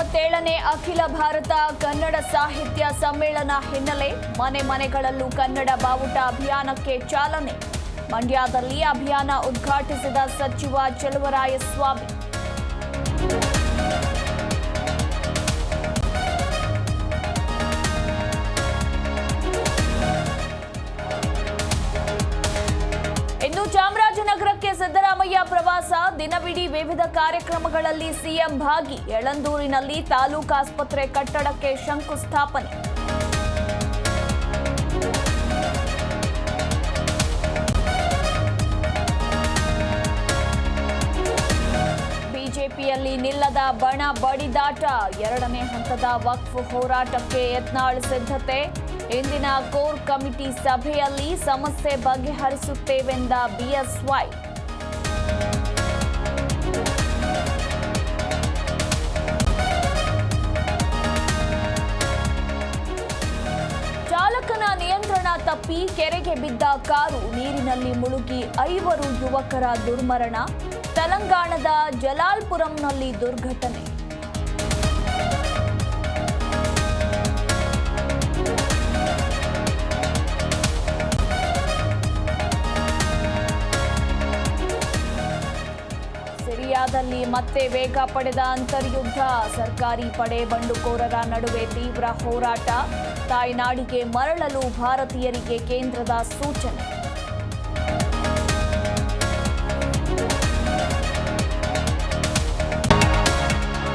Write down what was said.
ಹನ್ನೆರಡನೇ ಅಖಿಲ ಭಾರತ ಕನ್ನಡ ಸಾಹಿತ್ಯ ಸಮ್ಮೇಳನ ಹಿನ್ನೆಲೆ ಮನೆ ಮನೆಗಳಲ್ಲೂ ಕನ್ನಡ ಬಾವುಟ ಅಭಿಯಾನಕ್ಕೆ ಚಾಲನೆ. ಮಂಡ್ಯದಲ್ಲಿ ಅಭಿಯಾನ ಉದ್ಘಾಟಿಸಿದ ಸಚಿವ ಚೆಲುವರಾಯಸ್ವಾಮಿ. ಚಾಮರಾಜನಗರಕ್ಕೆ ಸಿದ್ದರಾಮಯ್ಯ ಪ್ರವಾಸ ದಿನವಿಡೀ ವಿವಿಧ ಕಾರ್ಯಕ್ರಮಗಳಲ್ಲಿ ಸಿಎಂ ಭಾಗಿ. ಯಳಂದೂರಿನಲ್ಲಿ ತಾಲೂಕು ಆಸ್ಪತ್ರೆ ಕಟ್ಟಡಕ್ಕೆ ಶಂಕುಸ್ಥಾಪನೆ. ಬಿಜೆಪಿಯಲ್ಲಿ ನಿಲ್ಲದ ಬಣ ಬಡಿದಾಟ. ಎರಡನೇ ಹಂತದ ವಕ್ಫ್ ಹೋರಾಟಕ್ಕೆ ಯತ್ನಾಳ್ ಸಿದ್ಧತೆ. ಇಂದಿನ ಕೋರ್ ಕಮಿಟಿ ಸಭೆಯಲ್ಲಿ ಸಮಸ್ಯೆ ಬಗೆಹರಿಸುತ್ತೇವೆಂದ ಬಿಎಸ್ವೈ. ಚಾಲಕನ ನಿಯಂತ್ರಣ ತಪ್ಪಿ ಕೆರೆಗೆ ಬಿದ್ದ ಕಾರು ನೀರಿನಲ್ಲಿ ಮುಳುಗಿ ಐವರು ಯುವಕರ ದುರ್ಮರಣ. ತೆಲಂಗಾಣದ ಜಲಾಲ್ಪುರಂನಲ್ಲಿ ದುರ್ಘಟನೆ. ಸಿರಿಯಾದಲ್ಲಿ ಮತ್ತೆ ವೇಗ ಪಡೆದ ಅಂತರ್ಯುದ್ಧ. ಸರ್ಕಾರಿ ಪಡೆ ಬಂಡುಕೋರರ ನಡುವೆ ತೀವ್ರ ಹೋರಾಟ. ತಾಯ್ನಾಡಿಗೆ ಮರಳಲು ಭಾರತೀಯರಿಗೆ ಕೇಂದ್ರದ ಸೂಚನೆ.